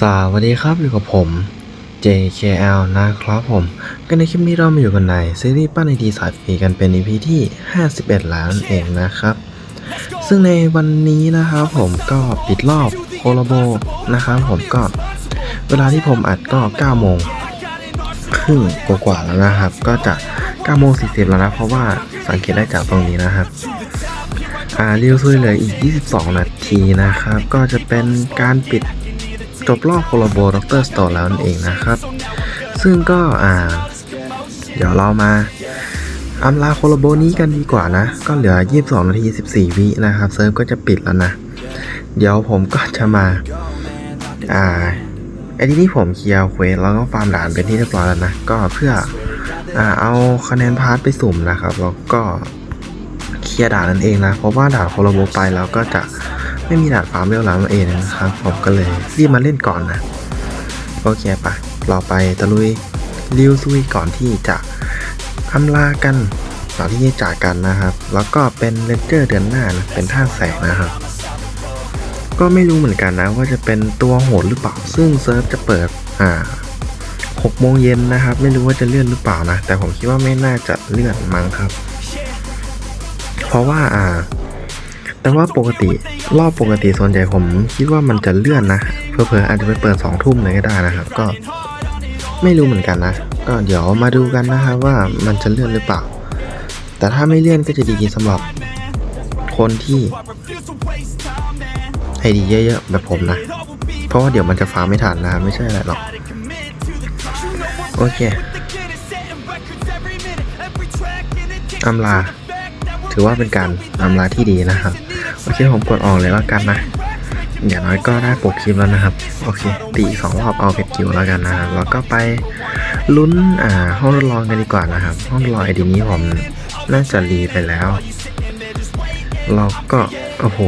สวัสดีครับอยู่กับผม JKL นะครับผม ก็ในคลิปนี้เรามาอยู่กันในซีรีส์ปั้นไอดีสายฟรีกันเป็น EP ที่ 51แล้วนั่นเองนะครับ ซึ่งในวันนี้นะครับผมก็ปิดรอบโคโลโบนะครับผมก็เวลาที่ผมอัดก็ 9 โมงครึ่งกว่าๆแล้วนะครับ ก็จะ9โมง40 แล้วนะ เพราะว่าสังเกตได้จากตรงนี้นะครับอ่าเรียวซุยเลืออีก 22 นาทีนะครับ ก็จะเป็นการปิด จบรอบโคโลโบด็อกเตอร์สโตแล้วนั่นเองนะครับ ซึ่งก็อ่า เดี๋ยวเรามาอำลาโคโลโบนี้กันดีกว่านะ ก็เหลือ 22 นาที 14 วินะครับ เซิร์ฟก็จะปิดแล้วนะ เดี๋ยวผมก็จะมา อ่าไอ้ที่นี่ผมเคลียร์เควสแล้วก็ฟาร์มด่านเป็นที่เรียบร้อยแล้วนะ ก็เพื่ออ่าเอาคะแนนพาร์ทไปสุ่มนะครับ แล้วก็เคลียร์ด่านนั่นเองนะ เพราะว่าด่านโคโลโบไปแล้วก็จะ ไม่มีดาดฟ้าเวลแล้วนั่นเองนะครับ ผมก็เลยรีบมาเล่นก่อนนะ โอเคปะเราไปตะลุยริวซุยก่อนที่จะอำลากันก่อนที่จะจากกันนะครับ แล้วก็เป็นเลนเจอร์เดือนหน้านะเป็นท่าแสงนะครับ ก็ไม่รู้เหมือนกันนะว่าจะเป็นตัวโหดหรือเปล่า ซึ่งเซิร์ฟจะเปิดอ่าหกโมงเย็นนะครับ ไม่รู้ว่าจะเลื่อนหรือเปล่านะ แต่ผมคิดว่าไม่น่าจะเลื่อนมั้งครับ เพราะว่าอ่า แต่ว่าปกติรอบปกติส่วนใหญ่ผมคิดว่ามันจะเลื่อนนะเผลอๆออาจจะไปเปิดสองทุ่มเลยก็ได้นะครับ ก็ไม่รู้เหมือนกันนะ ก็เดี๋ยวมาดูกันนะครับว่ามันจะเลื่อนหรือเปล่า แต่ถ้าไม่เลื่อนก็จะดีสำหรับคนที่ให้ดีเยอะๆแบบผมนะ เพราะว่าเดี๋ยวมันจะฟ้าไม่ทันนะไม่ใช่อะไรหรอก โอเคอำลา ถือว่าเป็นการอำลาที่ดีนะครับโอเคผมกดออกเลยแล้วกันนะอย่างน้อยก็ได้ปกคลิปแล้วนะครับ โอเค ตีสองรอบเอาเพชรคิวแล้วกันนะครับแล้วก็ไปลุ้นอ่าห้องทดลองกันดีกว่านะครับ ห้องทดลองไอดีนี้ผมน่าจะรีไปแล้วเราก็โอ้โห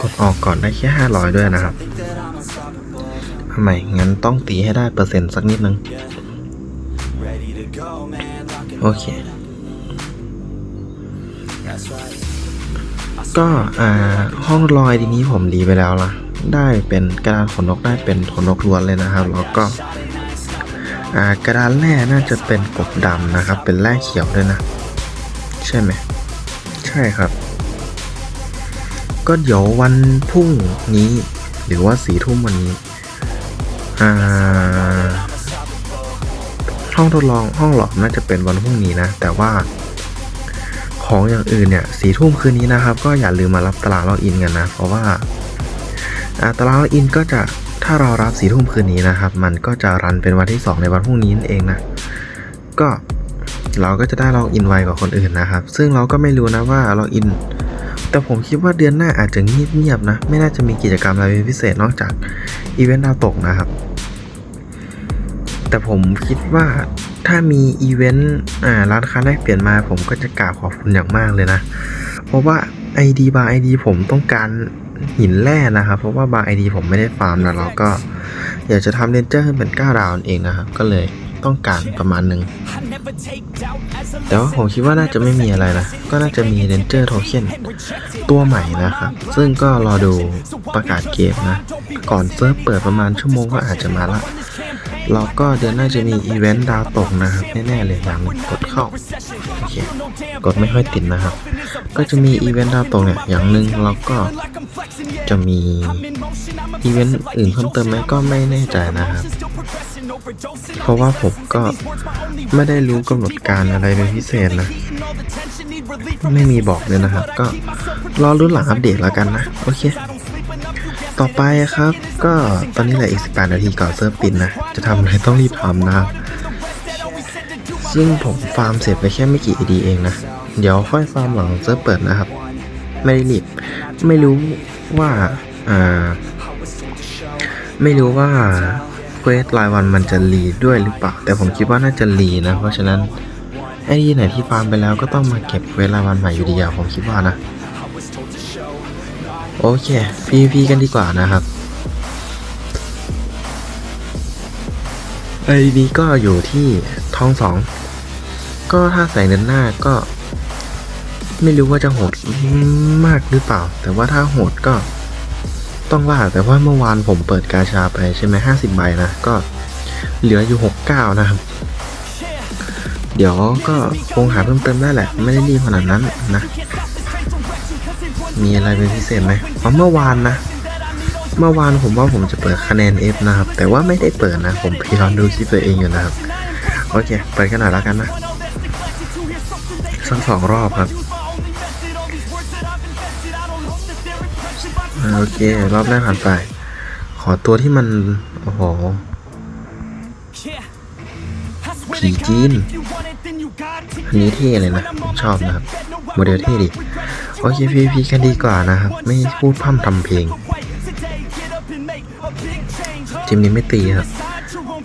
กดออกก่อนได้แค่ห้าร้อยด้วยนะครับทำไมงั้นต้องตีให้ได้เปอร์เซ็นต์สักนิดนึง โอเค ก็อ่าห้องลอยดีนี้ผมรีไปแล้วล่ะ ได้เป็นกระดานขนนกได้เป็นขนนกล้วนเลยนะครับ แล้วก็อ่ากระดานแร่น่าจะเป็นกบดำนะครับ เป็นแร่เขียวด้วยนะ ใช่ไหม ใช่ครับ ก็เดี๋ยววันพรุ่งนี้ หรือว่าสี่ทุ่มวันนี้อ่าห้องทดลองห้องหลอมน่าจะเป็นวันพรุ่งนี้นะ แต่ว่า ของอย่างอื่นเนี่ยสี่ทุ่มคืนนี้นะครับ ก็อย่าลืมมารับตารางล็อกอินกันนะ เพราะว่าตารางล็อกอินก็จะถ้าเรารับสี่ทุ่มคืนนี้นะครับ มันก็จะรันเป็นวันที่ 2 ในวันพรุ่งนี้นั่นเองนะ ก็เราก็จะได้ล็อกอินไวกว่าคนอื่นนะครับ ซึ่งเราก็ไม่รู้นะว่าล็อกอิน แต่ผมคิดว่าเดือนหน้าอาจจะเงียบๆนะ ไม่น่าจะมีกิจกรรมอะไรเป็นพิเศษนอกจากอีเวนต์ดาวตกนะครับ แต่ผมคิดว่าถ้ามีอีเวนต์อ่าร้านค้าแลกเปลี่ยนมาผมก็จะกราบขอบคุณอย่างมากเลยนะ เพราะว่า ID บาง ID ผมต้องการหินแร่นะครับ เพราะว่าบาง ID ผมไม่ได้ฟาร์มนะเราก็อยากจะทำเรนเจอร์ให้เป็น9ดาวนั่นเองนะครับ ก็เลยต้องการประมาณหนึ่งแต่ว่าผมคิดว่าน่าจะไม่มีอะไรนะ ก็น่าจะมีเรนเจอร์โทเค็นตัวใหม่นะครับ ซึ่งก็รอดูประกาศเกมนะ ก่อนเซิร์ฟเปิดประมาณชั่วโมงก็อาจจะมาละ แล้วก็เดือนหน้าจะมีอีเวนต์ดาวตกนะครับแน่ๆเลยอย่างกดเข้าโอเคกดไม่ค่อยติดนะครับ ก็จะมีอีเวนต์ดาวตกเนี่ยอย่างหนึ่งแล้วก็จะมีอีเวนต์อื่นเพิ่มเติมไหมก็ไม่แน่ใจนะครับเพราะว่าผมก็ไม่ได้รู้กำหนดการอะไรเป็นพิเศษนะ ไม่มีบอกเลยนะครับ ก็รอรุ่นหลังอัปเดตแล้วกันนะ โอเค ต่อไปครับ ก็ตอนนี้เหลืออีก 18 นาทีก่อนเซิร์ฟปิดนะ จะทำอะไรต้องรีบทำนะครับซึ่งผมฟาร์มเสร็จไปแค่ไม่กี่ ID เองนะ เดี๋ยวค่อยฟาร์มหลังเซิร์ฟเปิดนะครับ ไม่ได้รีบ ไม่รู้ว่าอ่า ไม่รู้ว่าเควสรายวันมันจะรีด้วยหรือเปล่า แต่ผมคิดว่าน่าจะรีนะ เพราะฉะนั้นไอ้ที่ไหนที่ฟาร์มไปแล้วก็ต้องมาเก็บเควสรายวันใหม่อยู่ดีอะผมคิดว่านะ โอเค PVP กันดีกว่านะครับไอดีก็อยู่ที่ท้องสอง ก็ถ้าใส่เดินหน้าก็ ไม่รู้ว่าจะโหดมากหรือเปล่า แต่ว่าถ้าโหดก็ ต้องว่าแต่ว่าเมื่อวานผมเปิดกาชาไปใช่ไหมห้าสิบใบนะ ก็เหลืออยู่หกเก้านะครับ เดี๋ยวก็คงหาเพิ่มเติมได้แหละ ไม่ได้รีขนาดนั้นนะ มีอะไรเป็นพิเศษไหมเพราะเมื่อวานนะ เมื่อวานผมว่าผมจะเปิดคะแนน F นะครับ แต่ว่าไม่ได้เปิดนะ ผมพยายามดูคลิปตัวเองอยู่นะครับ โอเค เปิดกันหน่อยแล้วกันนะสักสองรอบครับ โอเค รอบแรกผ่านไป ขอตัวที่มัน โอ้โหผีจีนอันนี้เท่เลยนะ ชอบนะครับ โมเดลเท่ดี โอเค PVP กันดีกว่านะครับ ไม่พูดพร่ำทำเพลง ทีมนี้ไม่ตีครับ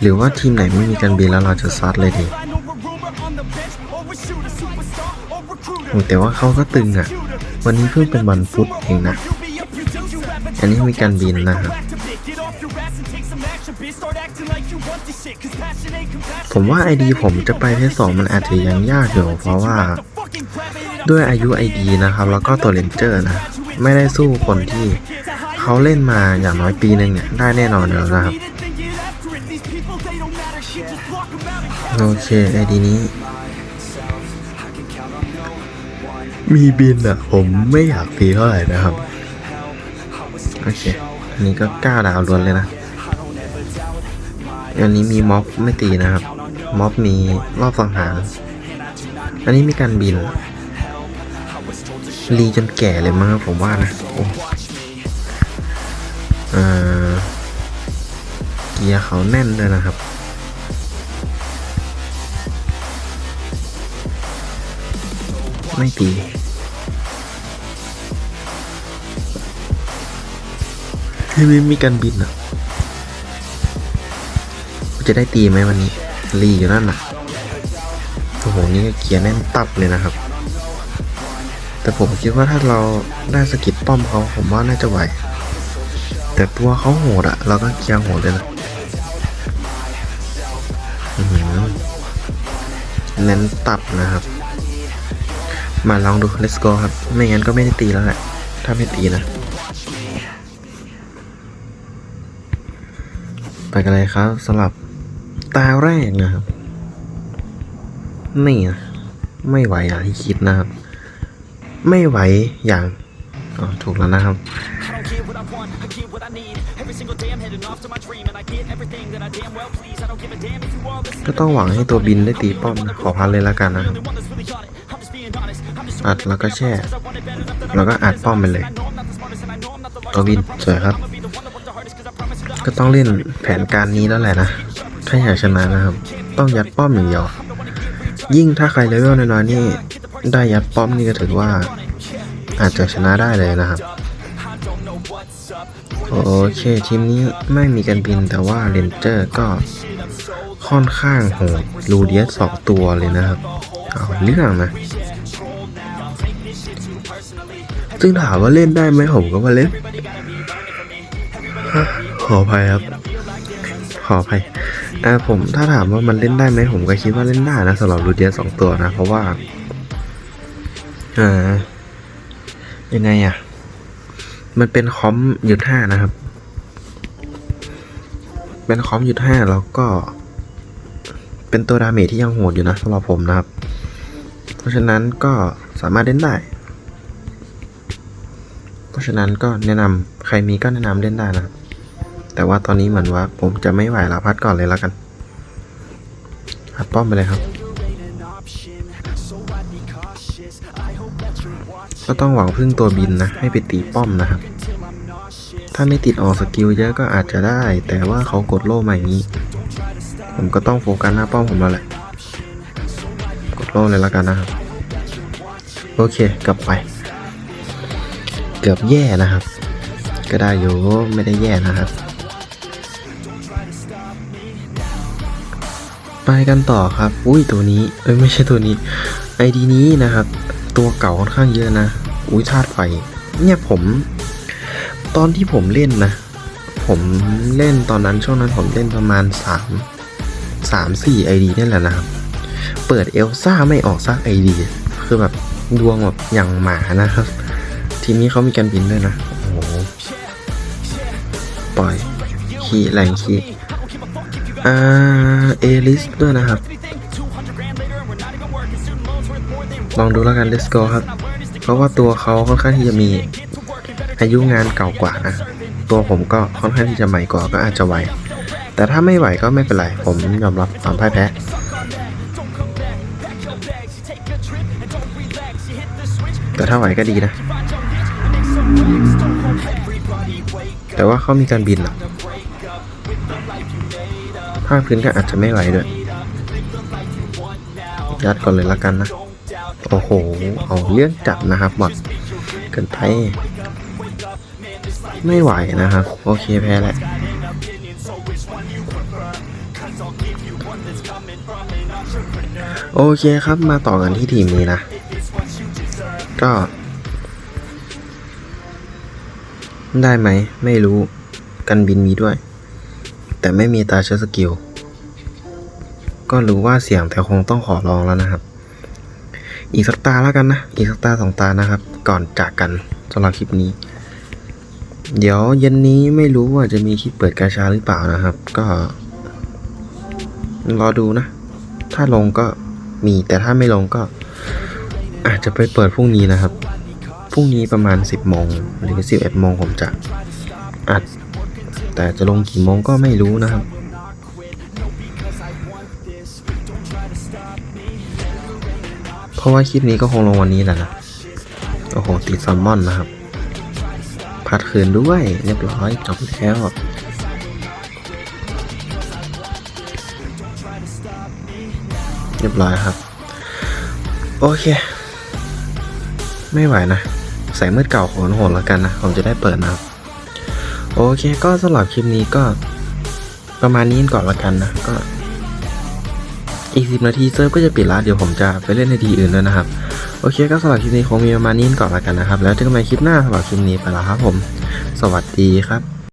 หรือว่าทีมไหนไม่มีการบินแล้วเราจะซัดเลยดีแต่ว่าเขาก็ตึงอะ วันนี้เพิ่งเป็นวันพุธเองนะ อันนี้มีการบินนะครับผมว่า ID ผมจะไปเพศสองมันอาจจะยังยากอยู่เพราะว่า ด้วยอายุ ID นะครับแล้วก็ตัวเลนเจอร์นะไม่ได้สู้คนที่เขาเล่นมาอย่างน้อยปีหนึ่งเนี่ยได้แน่นอนแล้วนะครับ โอเค ID นี้ มีบินอะผมไม่อยากตีเท่าไหร่นะครับ โอเค อันนี้ก็ก้าดาวล้วนเลยนะอันนี้มีม็อบไม่ตีนะครับ ม็อบมีรอบสังหาร อันนี้มีการบิน รีจนแก่เลยมั้งผมว่านะโอ้เอ่อเกียร์เขาแน่นเลยนะครับ ไม่ตีที่ไม่มีการบินอะ จะได้ตีไหมวันนี้รีอยู่นั่นน่ะโอ้โหนี่เกียร์แน่นตับเลยนะครับ แต่ผมคิดว่าถ้าเราได้สกิดป้อมเขาผมว่าน่าจะไหว แต่ตัวเขาโหดอะเราก็เกียร์โหดเลยนะเน้นตับนะครับ มาลองดู let's go ครับ ไม่งั้นก็ไม่ได้ตีแล้วแหละ ถ้าไม่ตีนะ ไปกันเลยครับสำหรับตาแรกนะครับ นี่นะไม่ไหวอย่างที่คิดนะครับ ไม่ไหวอย่างถูกแล้วนะครับก็ต้องหวังให้ตัวบินได้ตีป้อมนะขอพันเลยแล้วกันนะครับอัดแล้วก็แช่ แล้วก็อัดป้อมไปเลย ตัวบินสวยครับ ก็ต้องเล่นแผนการนี้แล้วแหละนะ ถ้าอยากชนะนะครับ ต้องยัดป้อมอย่างเดียว ยิ่งถ้าใครเลเวลน้อยๆนี่ ได้ยัดป้อมนี่ก็ถือว่า อาจจะชนะได้เลยนะครับ โอเคทีมนี้ไม่มีการบินแต่ว่าเรนเจอร์ก็ค่อนข้างโหดรูเดียสองตัวเลยนะครับ เอาเรื่องนะซึ่งถามว่าเล่นได้ไหมผมก็มาเล่น ขออภัยครับ ขออภัยอ่าผมถ้าถามว่ามันเล่นได้ไหมผมก็คิดว่าเล่นได้นะสำหรับรูเดียสองตัวนะ เพราะว่า อ่า ยังไงอะ มันเป็นคอมหยุดห้านะครับ เป็นคอมหยุดห้าแล้วก็ เป็นตัวดาเมจที่ยังโหดอยู่นะสำหรับผมนะครับ เพราะฉะนั้นก็สามารถเล่นได้ เพราะฉะนั้นก็แนะนำใครมีก็แนะนำเล่นได้นะครับแต่ว่าตอนนี้เหมือนว่าผมจะไม่ไหวแล้วพัดก่อนเลยแล้วกันพัดป้อมไปเลยครับ ก็ต้องหวังพึ่งตัวบินนะ ให้ไปตีป้อมนะครับ ถ้าไม่ติดออกสกิลเยอะก็อาจจะได้ แต่ว่าเขากดโล่มาอย่างนี้ ผมก็ต้องโฟกัสหน้าป้อมผมแล้วแหละ กดโล่เลยแล้วกันนะครับ โอเคกลับไป เกือบแย่นะครับ ก็ได้อยู่ไม่ได้แย่นะครับ ไปกันต่อครับ อุ้ยตัวนี้ เอ้ยไม่ใช่ตัวนี้ไอดีนี้นะครับ ตัวเก่าค่อนข้างเยอะนะ อุ้ยธาตุไฟ เนี่ยผม ตอนที่ผมเล่นนะ ผมเล่นตอนนั้นช่วงนั้นผมเล่นประมาณสามสามสี่ไอดีนี่แหละนะครับ เปิดเอลซ่าไม่ออกซักไอดีคือแบบดวงแบบอย่างหมานะครับ ทีนี้เขามีการบินด้วยนะ โอ้โห ปล่อยคีย์แหลงคีย์อ่า เอลิสด้วยนะครับ ลองดูแล้วกัน let's go ครับ เพราะว่าตัวเขาค่อนข้างที่จะมีอายุงานเก่ากว่านะตัวผมก็ค่อนข้างที่จะใหม่กว่าก็อาจจะไหว แต่ถ้าไม่ไหวก็ไม่เป็นไร ผมยอมรับความพ่ายแพ้แต่ถ้าไหวก็ดีนะ แต่ว่าเขามีการบินหรอภาคพื้นก็อาจจะไม่ไหวด้วย ยัดก่อนเลยละกันนะ โอ้โห เอาเรื่องจัดนะครับบอดเกินไป ไม่ไหวนะครับ โอเคแพ้แหละโอเคครับมาต่อกันที่ทีมนี้นะ ก็ ได้ไหม ไม่รู้ กันบินมีด้วย แต่ไม่มีตาเชื้อสกิล ก็รู้ว่าเสียงแต่คงต้องขอลองแล้วนะครับ อีกสักตาแล้วกันนะ อีกสักตาสองตานะครับ ก่อนจากกันสำหรับคลิปนี้ เดี๋ยวเย็นนี้ไม่รู้ว่าจะมีคลิปเปิดกาชาหรือเปล่านะครับ ก็ รอดูนะ ถ้าลงก็มีแต่ถ้าไม่ลงก็ อาจจะไปเปิดพรุ่งนี้นะครับพรุ่งนี้ประมาณ 10โมงหรือ11โมงผมจะอัด แต่จะลงกี่โมงก็ไม่รู้นะครับ ราะว่าคลิปนี้ก็คงลงวันนี้แหละนะ โอ้โห ติดซัมมอนนะครับ พัดคืนด้วย เรียบร้อยจบแล้วเรียบร้อยครับ โอเค ไม่ไหวนะ ใส่มืดเก่าโหนโหนแล้วกันนะ ผมจะได้เปิดนะครับ โอเค ก็สำหรับคลิปนี้ก็ประมาณนี้ก่อนละกันนะ ก็ อีกสิบนาทีเซิร์ฟก็จะปิดละเดี๋ยวผมจะไปเล่นในทีอื่นแล้วนะครับ โอเคก็สำหรับคลิปนี้คงมีประมาณนี้ก่อนละกันนะครับ แล้วเจอกันใหม่คลิปหน้าสำหรับคลิปนี้ไปแล้วครับผม สวัสดีครับ